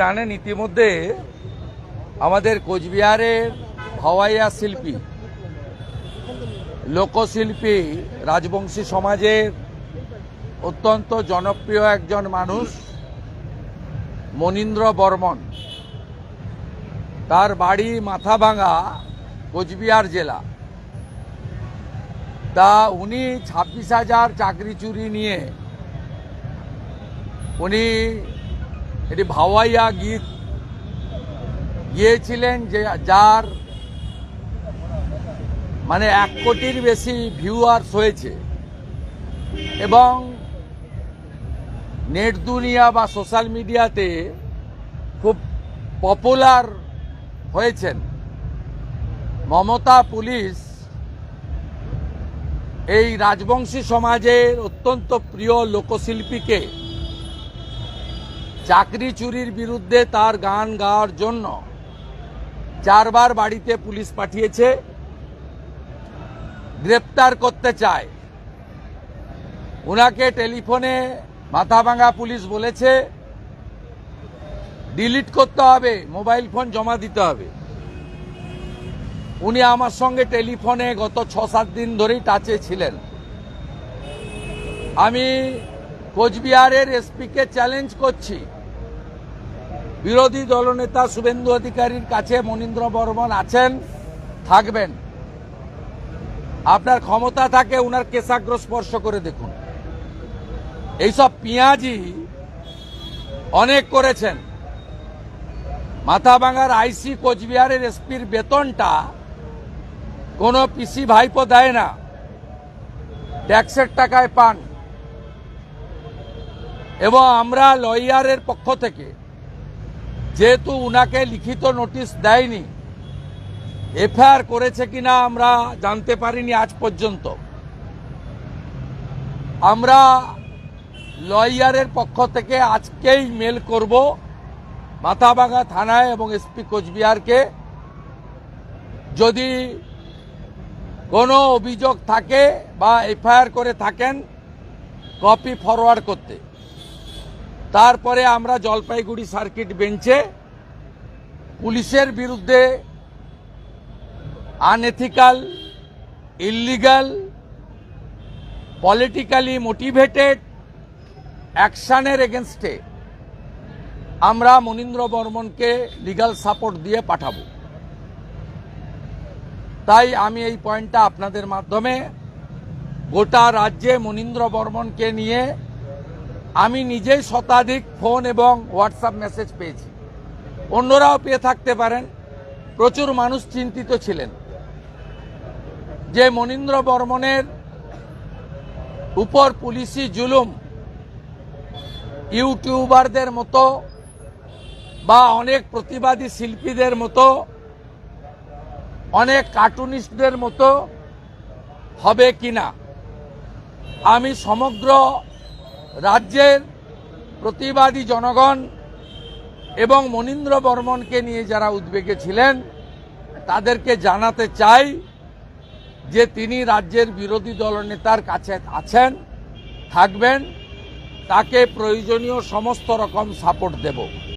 জানেন, ইতিমধ্যে আমাদের কোচবিহারের হাওয়াইয়া শিল্পী, লোকশিল্পী, রাজবংশী সমাজের অত্যন্ত জনপ্রিয় একজন মানুষ, মনীন্দ্র বর্মন। তার বাড়ি মাথাভাঙা কোচবিহার জেলা। তা উনি ছাব্বিশ হাজার চাকরি চুরি নিয়ে উনি এটি ভাওয়াইয়া গীত গিয়েছিলেন যে, যার মানে এক কোটির বেশি ভিউয়ার্স হয়েছে। এবং নেট দুনিয়া বা সোশ্যাল মিডিয়াতে খুব পপুলার হয়েছেন। মমতা পুলিশ এই রাজবংশী সমাজের অত্যন্ত প্রিয় লোকশিল্পীকে চাকরি চুরির বিরুদ্ধে তার গান গাওয়ার জন্য চারবার বাড়িতে পুলিশ পাঠিয়েছে, গ্রেপ্তার করতে চায়। ওনাকে টেলিফোনে মাথাভাঙা পুলিশ বলেছে, ডিলিট করতে হবে, মোবাইল ফোন জমা দিতে হবে। উনি আমার সঙ্গে টেলিফোনে গত ছ সাত দিন ধরেই টাচে ছিলেন। আমি কোচবিহারের এসপিকে চ্যালেঞ্জ করছি। বিরোধী দলনেতা শুভেন্দু অধিকারীর কাছে মনীন্দ্র বর্মন আছেন, থাকবেন। আপনার ক্ষমতা থাকে, উনার কেশাগ্র স্পর্শ করে দেখুন। এইসব পিঁয়াজি অনেক করেছেন। মাথাভাঙার আইসি কোচবিহারের এসপির বেতনটা কোনো পিসি ভাইপো দেয় না। ট্যাক্সের টাকায় পান। এবং আমরা লয়ারের পক্ষ থেকে যেহেতু উনাকে লিখিত নোটিশ দেয়নি, এফআইআর করেছে কিনা আমরা জানতে পারিনি আজ পর্যন্ত। আমরা লয়ারের পক্ষ থেকে আজকেই মেল করব মাথাভাঙা থানায় এবং এসপি কোচবিহারকে। যদি কোনো অভিযোগ থাকে বা এফআইআর করে থাকেন, কপি ফরওয়ার্ড করতে। তারপরে আমরা জলপাইগুড়ি সার্কিট বেঞ্চে পুলিশের বিরুদ্ধে আনএথিক্যাল ইল্লিগাল পলিটিক্যালি মোটিভেটেড অ্যাকশানের এগেনস্টে আমরা মনীন্দ্র বর্মনকে লিগাল সাপোর্ট দিয়ে পাঠাবো। তাই আমি এই পয়েন্টটা আপনাদের মাধ্যমে গোটা রাজ্যে মনীন্দ্র বর্মনকে নিয়ে আমি নিজেই শতাধিক ফোন এবং হোয়াটসঅ্যাপ মেসেজ পেয়েছি। অন্যরাও পেয়ে থাকতে পারেন। প্রচুর মানুষ চিন্তিত ছিলেন। যে মনীন্দ্র বর্মনের উপর পুলিশি জুলুম ইউটিউবারদের মতো বা অনেক প্রতিবাদী শিল্পীদের মতো, অনেক কার্টুনিস্টদের মতো হবে কিনা, আমি সমগ্র রাজ্যের প্রতিবাদী জনগণ এবং মনীন্দ্র বর্মনকে নিয়ে যারা উদ্বেগে ছিলেন, তাদেরকে জানাতে চাই যে তিনি রাজ্যের বিরোধী দলনেতার কাছে আছেন, থাকবেন, তাকে প্রয়োজনীয় সমস্ত রকম সাপোর্ট দেব।